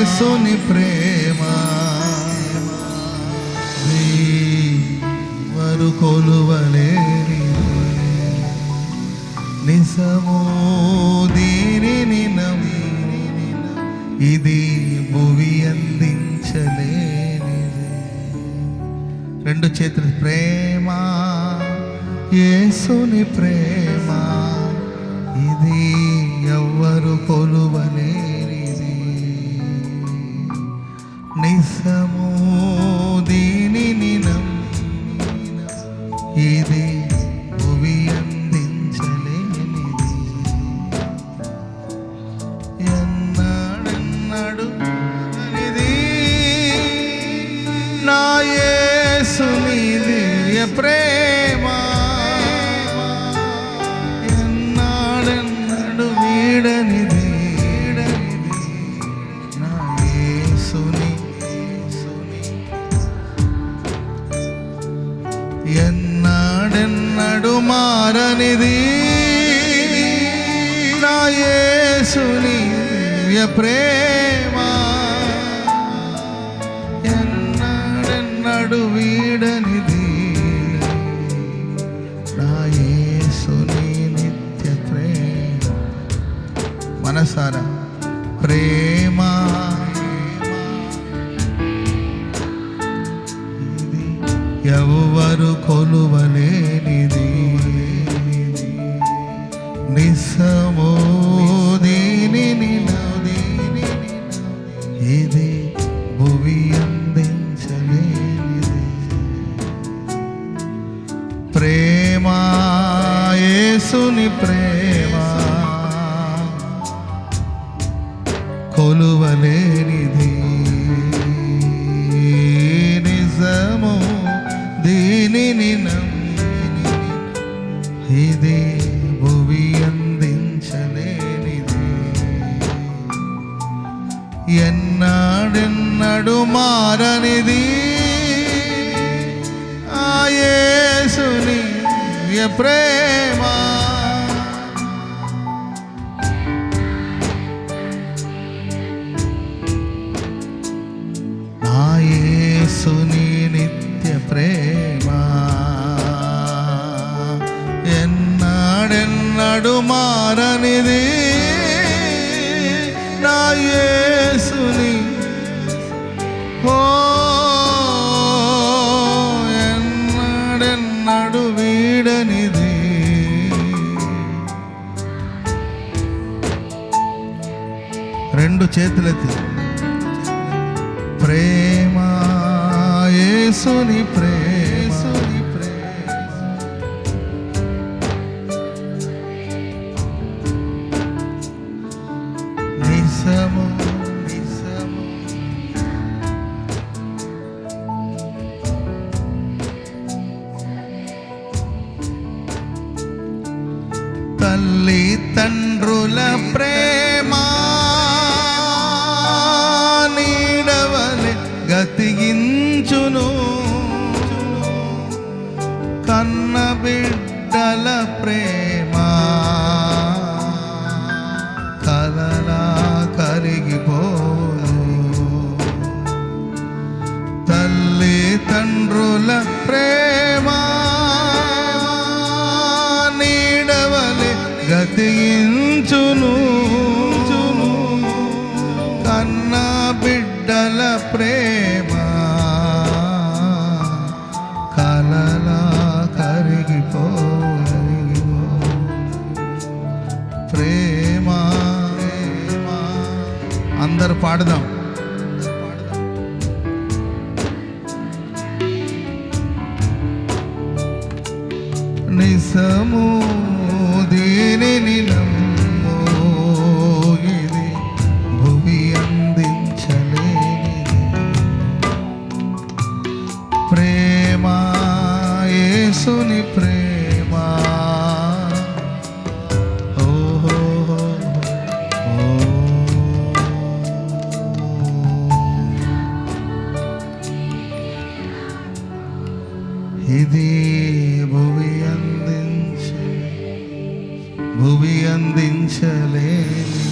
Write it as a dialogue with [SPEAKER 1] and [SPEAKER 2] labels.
[SPEAKER 1] యేసుని ప్రేమ. వరు కొలువలేరి నిజము దీనిని ఇది భువి అందించలేని. రెండు చేతులు ప్రేమ యేసుని ప్రేమ ఇది ఎవ్వరు కొలు దివ్య ప్రేమ ఎన్నాడెన్నడు వీడనిది నా యేసుని యేసుని ఎన్నాడెన్నడు మారనిది మనసారా ప్రేమ. ఎవరు కొలువలేనిది. నిస్సమో దీనిని ఇది భువి అందించలేనిది. ప్రేమ యేసుని ప్రేమ. కొలువలేనిది. నిజము దీనిని నమ్మిని ఇది భువి అందించలేనిది. ఎన్నాడెన్నడు మారనిది. ఆయేసుని ప్రేమా ఎన్నాడెన్నడు మారనిది నా యేసుని. ఓ వీడనిది. రెండు చేతులెత్తి. ప్రేమ యేసుని ప్రేమ. తల్లి తండ్రుల ప్రేమ. నీడవలె గతిగించును. కన్న బిడ్డల ప్రేమ. కలలా కరిగిపోను. తల్లి తండ్రుల ప్రేమ. గతించును కన్నా బిడ్డల ప్రేమ కలలా కరిగిపో ప్రేమ అందరు పాడదాం. నిసము యేసుని ప్రేమ. ఇది భువి అందించే భువి అందించలేని